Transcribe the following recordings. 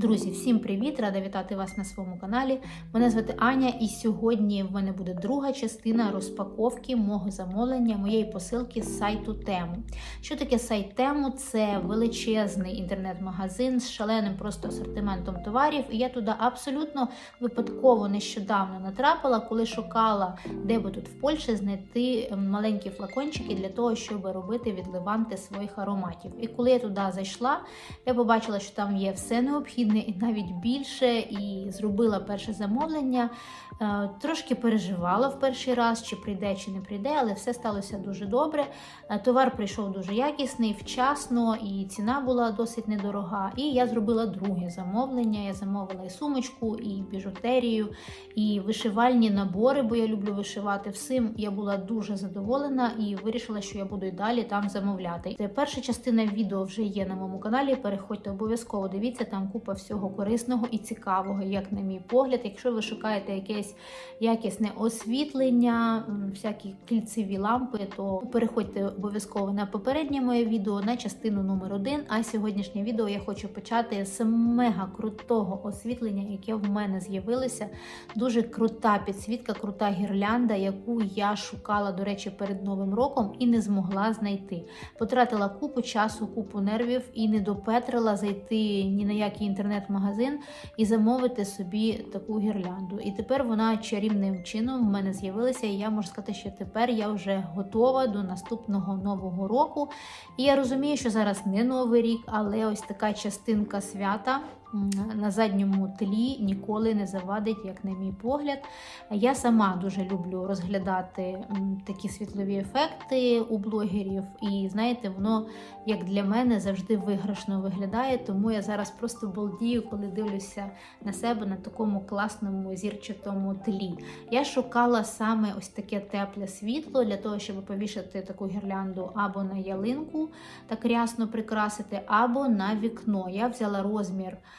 Друзі, всім привіт! Рада вітати вас на своєму каналі. Мене звати Аня, і сьогодні в мене буде друга частина розпаковки мого замовлення, моєї посилки з сайту Тему. Що таке сайт Тему? Це величезний інтернет-магазин з шаленим просто асортиментом товарів. І я туди абсолютно випадково нещодавно натрапила, коли шукала, де би тут в Польщі знайти маленькі флакончики для того, щоб робити відливанти своїх ароматів. І коли я туди зайшла, я побачила, що там є все необхідне і навіть більше, і зробила перше замовлення. Е, Трошки переживала в перший раз, чи прийде, чи не прийде, але все сталося дуже добре. Е, Товар прийшов дуже якісний, вчасно, і ціна була досить недорога. І я зробила друге замовлення. Я замовила і сумочку, і біжутерію, і вишивальні набори, бо я люблю вишивати. Всім я була дуже задоволена і вирішила, що я буду і далі там замовляти. Перша частина відео вже є на моєму каналі. Переходьте обов'язково. Дивіться, там купа всього корисного і цікавого, як на мій погляд. Якщо ви шукаєте якесь якісне освітлення, всякі кільцеві лампи, то переходьте обов'язково на попереднє моє відео на частину номер один. А сьогоднішнє відео я хочу почати з мега крутого освітлення, яке в мене з'явилося. Дуже крута підсвітка, крута гірлянда, яку я шукала, до речі, перед новим роком і не змогла знайти. Потратила купу часу, купу нервів і не допетрила зайти ні на який інтернет-магазин і замовити собі таку гірлянду. І тепер вона чарівним чином в мене з'явилася. І я можу сказати, що тепер я вже готова до наступного нового року. І я розумію, що зараз не новий рік, але ось така частинка свята. На задньому тлі ніколи не завадить, як на мій погляд. Я сама дуже люблю розглядати такі світлові ефекти у блогерів, і знаєте, воно як для мене завжди виграшно виглядає. Тому я зараз просто балдію, коли дивлюся на себе на такому класному зірчатому тлі. Я шукала саме ось таке тепле світло для того, щоб повішати таку гірлянду або на ялинку, так рясно прикрасити, або на вікно. Я взяла розмір.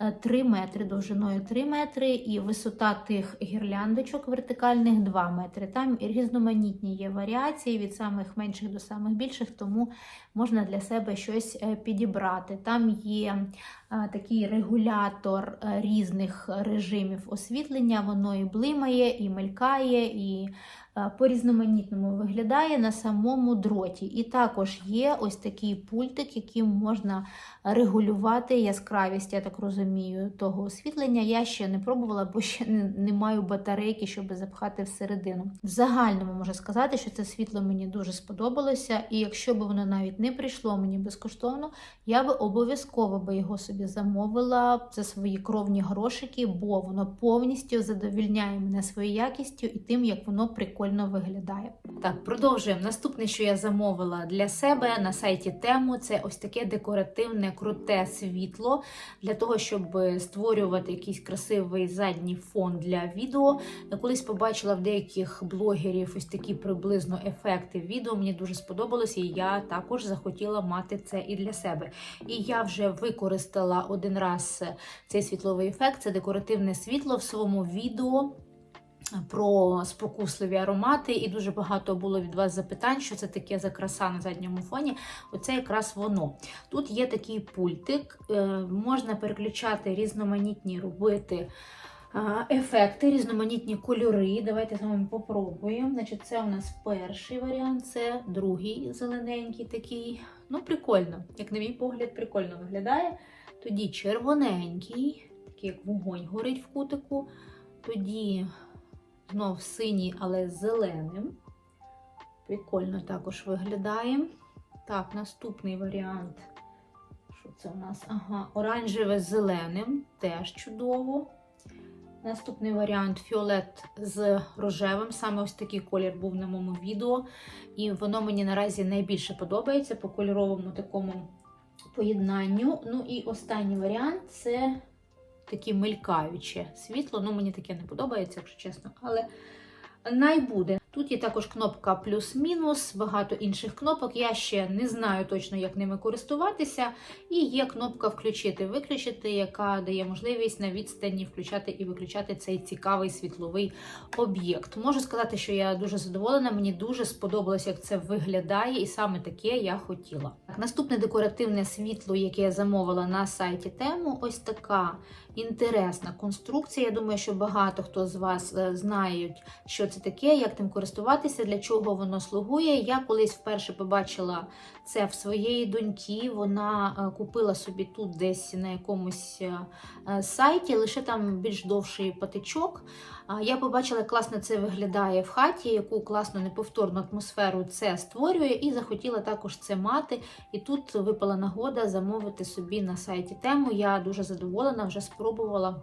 е, 3 метри довжиною 3 метри, і висота тих гірляндочок вертикальних 2 метри. Там різноманітні є варіації від самих менших до самих більших, тому можна для себе щось е, підібрати. Там є е, такий регулятор е, різних режимів освітлення, воно і блимає, і мелькає, і е, по-різноманітному виглядає на самому дроті. І також є ось такий пультик, яким можна регулювати яскравість, я так розумію, того освітлення. Я ще не пробувала, бо ще не, не маю батарейки, щоб запхати всередину. В загальному можу сказати, що це світло мені дуже сподобалося, і якщо б воно навіть не прийшло мені безкоштовно, я би обов'язково би його собі замовила за свої кровні грошики, бо воно повністю задовільняє мене своєю якістю і тим, як воно прикольно виглядає. Так, продовжуємо. Наступне, що я замовила для себе на сайті Тему, це ось таке декоративне круте світло для того, щоб створювати якийсь красивий задній фон для відео. Я колись побачила в деяких блогерів ось такі приблизно ефекти відео. Мені дуже сподобалося, і я також захотіла мати це і для себе. І я вже використала один раз цей світловий ефект. Це декоративне світло в своєму відео. Про спокусливі аромати, і дуже багато було від вас запитань, що це таке за краса на задньому фоні. Оце якраз воно. Тут є такий пультик, е, можна переключати різноманітні робити е, ефекти, різноманітні кольори. Давайте з вами попробуємо. Значить, це у нас перший варіант, це другий зелененький такий. Ну, прикольно, як на мій погляд, прикольно виглядає. Тоді червоненький, такий як вогонь горить в кутику. Тоді знов синій, але з зеленим. Прикольно також виглядає. Так, наступний варіант. Що це у нас? Ага, оранжеве з зеленим, теж чудово. Наступний варіант фіолет з рожевим. Саме ось такий колір був на моєму відео. І воно мені наразі найбільше подобається по кольоровому такому поєднанню. Ну і останній варіант це таке мелькаюче світло. Ну, мені таке не подобається, якщо чесно, але най буде. Тут є також кнопка плюс-мінус, багато інших кнопок. Я ще не знаю точно, як ними користуватися. І є кнопка включити-виключити, яка дає можливість на відстані включати і виключати цей цікавий світловий об'єкт. Можу сказати, що я дуже задоволена, мені дуже сподобалось, як це виглядає, і саме таке я хотіла. Наступне декоративне світло, яке я замовила на сайті тему, ось така інтересна конструкція. Я думаю, що багато хто з вас е, знають, що це таке, як тим користуватися, для чого воно слугує. Я колись вперше побачила це в своєї доньки. Вона е, купила собі тут десь на якомусь е, е, сайті, лише там більш довший патичок. Я побачила, як класно це виглядає в хаті, яку класну неповторну атмосферу це створює, і захотіла також це мати. І тут випала нагода замовити собі на сайті тему. Я дуже задоволена, вже спробувала.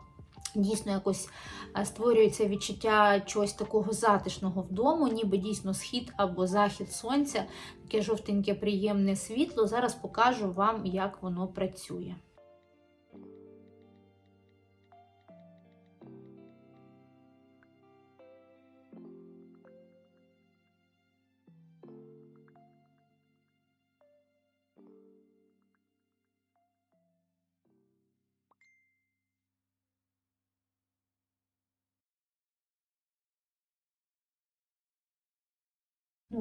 Дійсно, якось е, створюється відчуття чогось такого затишного вдома, ніби дійсно схід або захід сонця, таке жовтеньке приємне світло. Зараз покажу вам, як воно працює.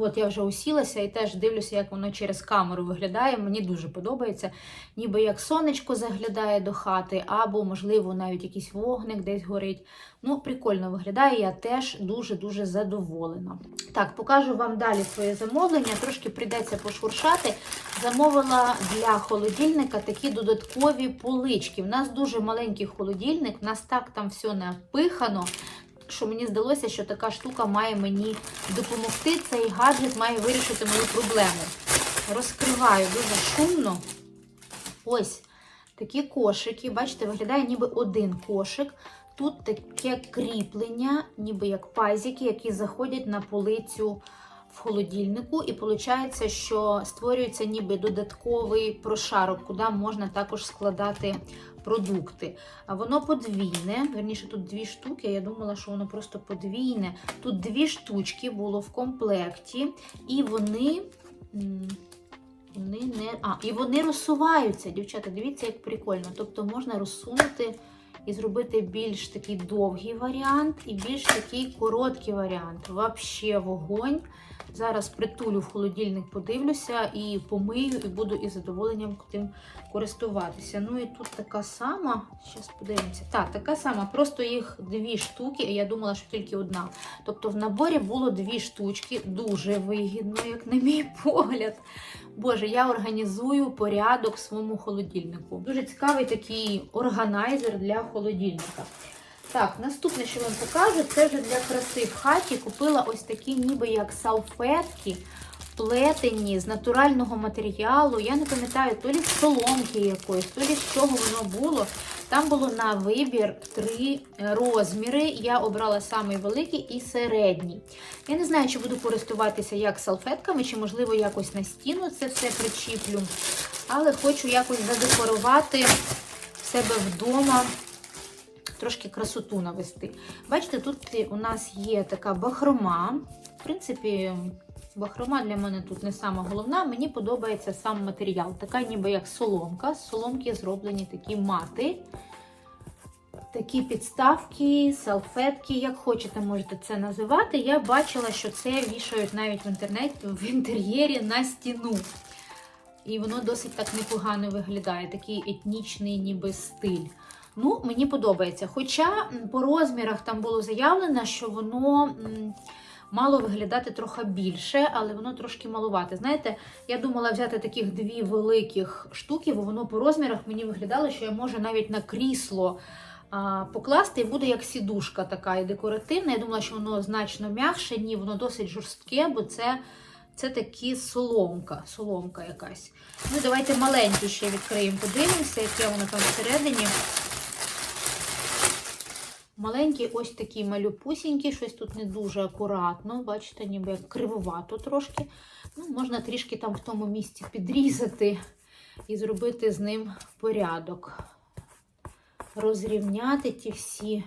От я вже усілася і теж дивлюся, як воно через камеру виглядає. Мені дуже подобається, ніби як сонечко заглядає до хати, або, можливо, навіть якийсь вогник десь горить. Ну, прикольно виглядає, я теж дуже-дуже задоволена. Так, покажу вам далі своє замовлення. Трошки прийдеться пошуршати. Замовила для холодильника такі додаткові полички. У нас дуже маленький холодильник, у нас так там все напихано що мені здалося, що така штука має мені допомогти. Цей гаджет має вирішити мою проблему. Розкриваю дуже шумно. Ось такі кошики. Бачите, виглядає ніби один кошик. Тут таке кріплення, ніби як пазики, які заходять на полицю в холодильнику. І виходить, що створюється ніби додатковий прошарок, куди можна також складати продукти. А воно подвійне. Верніше, тут дві штуки. Я думала, що воно просто подвійне. Тут дві штучки було в комплекті, і вони. Вони не... А, і вони розсуваються, дівчата. Дивіться, як прикольно. Тобто можна розсунути і зробити більш такий довгий варіант, і більш такий короткий варіант. Вообще вогонь. Зараз притулю в холодильник, подивлюся і помию, і буду із задоволенням тим користуватися. Ну і тут така сама, зараз подивимося. Так, така сама, просто їх дві штуки, і я думала, що тільки одна. Тобто в наборі було дві штучки, дуже вигідно, як на мій погляд. Боже, я організую порядок в своєму холодильнику. Дуже цікавий такий органайзер для холодильника. Так, наступне, що вам покажу, це вже для краси в хаті. Купила ось такі, ніби як салфетки, плетені з натурального матеріалу. Я не пам'ятаю, то лі з соломки якоїсь, то лі з чого воно було. Там було на вибір три розміри. Я обрала самий великий і середній. Я не знаю, чи буду користуватися як салфетками, чи, можливо, якось на стіну це все причіплю. Але хочу якось задекорувати себе вдома трошки красоту навести. Бачите, тут у нас є така бахрома. В принципі, бахрома для мене тут не сама головна. Мені подобається сам матеріал. Така ніби як соломка. З соломки зроблені такі мати. Такі підставки, салфетки, як хочете, можете це називати. Я бачила, що це вішають навіть в інтернеті, в інтер'єрі на стіну. І воно досить так непогано виглядає, такий етнічний ніби стиль. Ну, мені подобається. Хоча по розмірах там було заявлено, що воно мало виглядати трохи більше, але воно трошки малувате. Знаєте, я думала взяти таких дві великих штуки, бо воно по розмірах мені виглядало, що я можу навіть на крісло а, покласти, і буде як сідушка така і декоративна. Я думала, що воно значно м'якше, ні, воно досить жорстке, бо це. Це такі соломка, соломка якась. Ну, давайте маленькі ще відкриємо, подивимося, яке воно там всередині. Маленький ось такий малюпусінький, щось тут не дуже акуратно. Бачите, ніби як кривовато трошки. Ну, Можна трішки там в тому місці підрізати і зробити з ним порядок. Розрівняти ті всі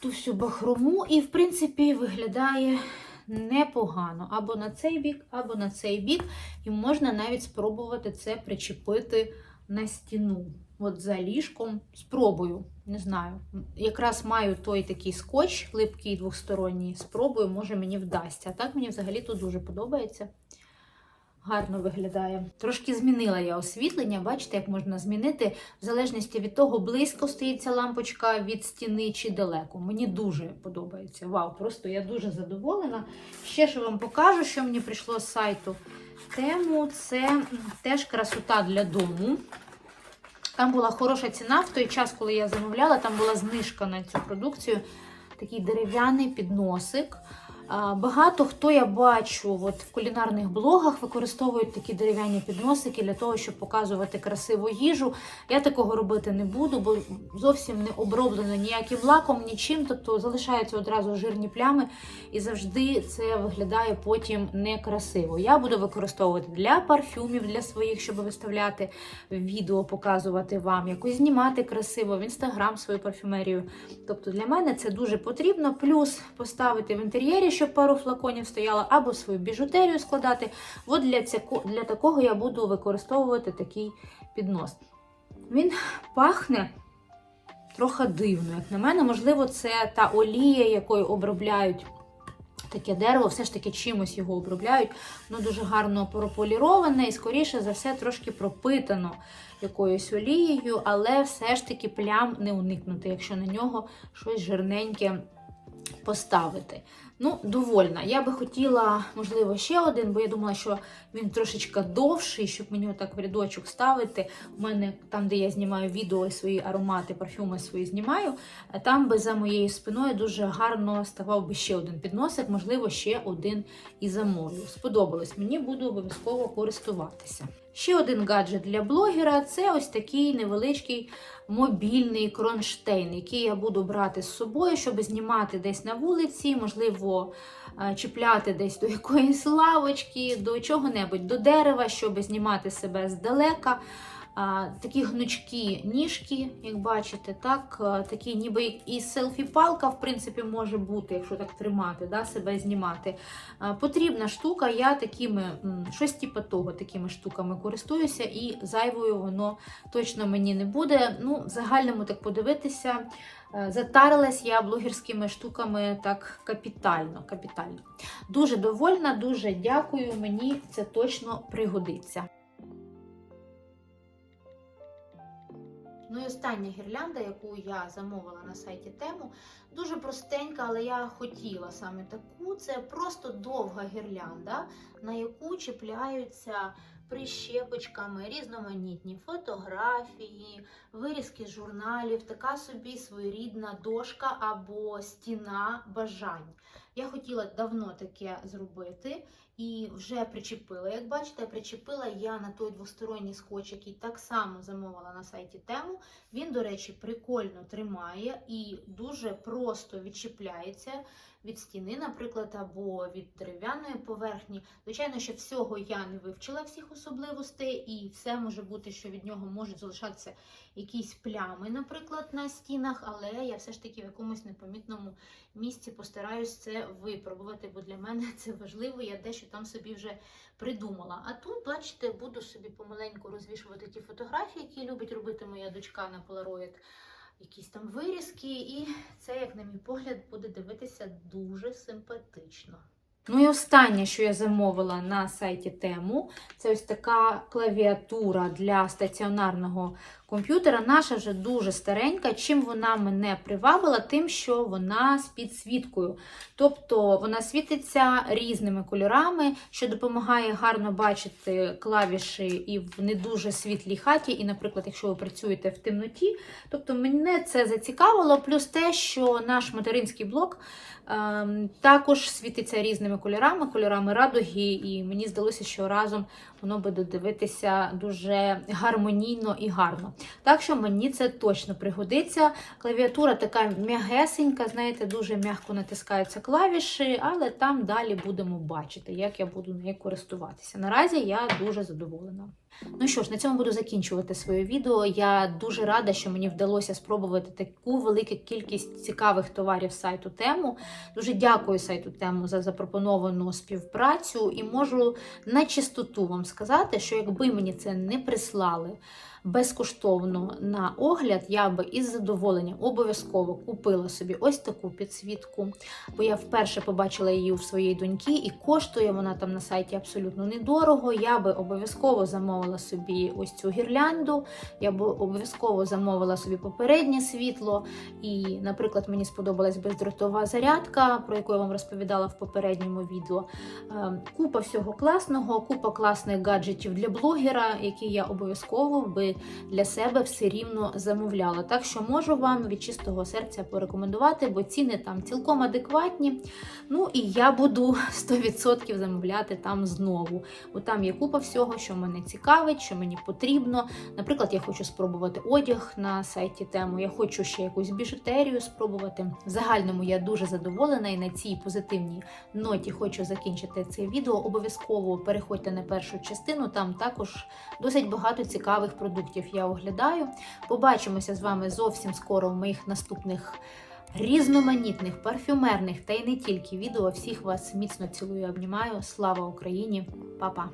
ту всю бахрому і, в принципі, виглядає непогано. Або на цей бік, або на цей бік. І можна навіть спробувати це причепити на стіну. От за ліжком. Спробую, не знаю. Якраз маю той такий скотч, липкий двосторонній. Спробую, може мені вдасться. А так мені взагалі тут дуже подобається. Гарно виглядає. Трошки змінила я освітлення. Бачите, як можна змінити, в залежності від того, близько стоїть ця лампочка від стіни чи далеко. Мені дуже подобається. Вау, просто я дуже задоволена. Ще що вам покажу, що мені прийшло з сайту тему. Це теж красота для дому. Там була хороша ціна в той час, коли я замовляла, там була знижка на цю продукцію. Такий дерев'яний підносик. Багато хто я бачу от в кулінарних блогах використовують такі дерев'яні підносики для того, щоб показувати красиву їжу. Я такого робити не буду, бо зовсім не оброблено ніяким лаком, нічим. Тобто залишаються одразу жирні плями, і завжди це виглядає потім некрасиво. Я буду використовувати для парфюмів, для своїх, щоб виставляти відео, показувати вам, якось знімати красиво в інстаграм свою парфюмерію. Тобто для мене це дуже потрібно. Плюс поставити в інтер'єрі, щоб пару флаконів стояло, або свою біжутерію складати. От для, цяко- для такого я буду використовувати такий піднос. Він пахне трохи дивно, як на мене. Можливо, це та олія, якою обробляють. Таке дерево, все ж таки чимось його обробляють. Воно дуже гарно прополіроване і, скоріше за все, трошки пропитано якоюсь олією, але все ж таки плям не уникнути, якщо на нього щось жирненьке поставити. Ну, довольна. Я би хотіла, можливо, ще один, бо я думала, що він трошечки довший, щоб мені отак в рядочок ставити. У мене там, де я знімаю відео свої аромати, парфюми свої знімаю, там би за моєю спиною дуже гарно ставав би ще один підносик, можливо, ще один і замовлю. Сподобалось мені, буду обов'язково користуватися. Ще один гаджет для блогера це ось такий невеличкий мобільний кронштейн, який я буду брати з собою, щоб знімати десь на вулиці, можливо, е, чіпляти десь до якоїсь лавочки, до чого-небудь, до дерева, щоб знімати себе здалека. Такі гнучкі ніжки, як бачите, так, такі ніби і селфі-палка, в принципі, може бути, якщо так тримати, да, себе знімати. Потрібна штука, я такими, щось типу того, такими штуками користуюся, і зайвою воно точно мені не буде. Ну, в загальному так подивитися. Затарилась я блогерськими штуками так капітально. капітально. Дуже довольна, дуже дякую. Мені це точно пригодиться. Ну і остання гірлянда, яку я замовила на сайті тему, дуже простенька, але я хотіла саме таку. Це просто довга гірлянда, на яку чіпляються прищепочками різноманітні фотографії, вирізки журналів, така собі своєрідна дошка або стіна бажань. Я хотіла давно таке зробити і вже причепила. Як бачите, причепила я на той двосторонній скотч, який так само замовила на сайті тему. Він, до речі, прикольно тримає і дуже просто відчіпляється від стіни, наприклад, або від дерев'яної поверхні. Звичайно, що всього я не вивчила всіх особливостей, і все може бути, що від нього можуть залишатися якісь плями, наприклад, на стінах, але я все ж таки в якомусь непомітному місці постараюсь це випробувати, бо для мене це важливо. Я дещо там собі вже придумала. А тут, бачите, буду собі помаленьку розвішувати ті фотографії, які любить робити моя дочка на Polaroid. Якісь там вирізки, і це, як на мій погляд, буде дивитися дуже симпатично. Ну і останнє, що я замовила на сайті тему, це ось така клавіатура для стаціонарного комп'ютера. Наша вже дуже старенька. Чим вона мене привабила? Тим, що вона з підсвіткою. Тобто вона світиться різними кольорами, що допомагає гарно бачити клавіші і в не дуже світлій хаті. І, наприклад, якщо ви працюєте в темноті, тобто мене це зацікавило, плюс те, що наш материнський блок ем, також світиться різними кольорами, кольорами радуги, і мені здалося, що разом воно буде дивитися дуже гармонійно і гарно. Так що мені це точно пригодиться. Клавіатура така м'ягесенька, знаєте, дуже м'яко натискаються клавіші, але там далі будемо бачити, як я буду нею користуватися. Наразі я дуже задоволена. Ну що ж, на цьому буду закінчувати своє відео. Я дуже рада, що мені вдалося спробувати таку велику кількість цікавих товарів сайту тему. Дуже дякую сайту тему за запропоновану співпрацю і можу на чистоту вам сказати, що якби мені це не прислали безкоштовно на огляд, я би із задоволенням обов'язково купила собі ось таку підсвітку, бо я вперше побачила її у своєї доньки, і коштує вона там на сайті абсолютно недорого. Я би обов'язково замовила собі ось цю гірлянду, я би обов'язково замовила собі попереднє світло. І, наприклад, мені сподобалась бездротова зарядка, про яку я вам розповідала в попередньому відео. Е, Купа всього класного, купа класних гаджетів для блогера, які я обов'язково би для себе все рівно замовляла. Так що можу вам від чистого серця порекомендувати, бо ціни там цілком адекватні. Ну і я буду 100% замовляти там знову. Бо там є купа всього, що мене цікавить, що мені потрібно. Наприклад, я хочу спробувати одяг на сайті тему, я хочу ще якусь біжутерію спробувати. В загальному я дуже задоволена і на цій позитивній ноті хочу закінчити це відео. Обов'язково переходьте на першу частину, там також досить багато цікавих продуктів я оглядаю. Побачимося з вами зовсім скоро в моїх наступних різноманітних парфюмерних та й не тільки відео. Всіх вас міцно цілую, обнімаю. Слава Україні, Па-па!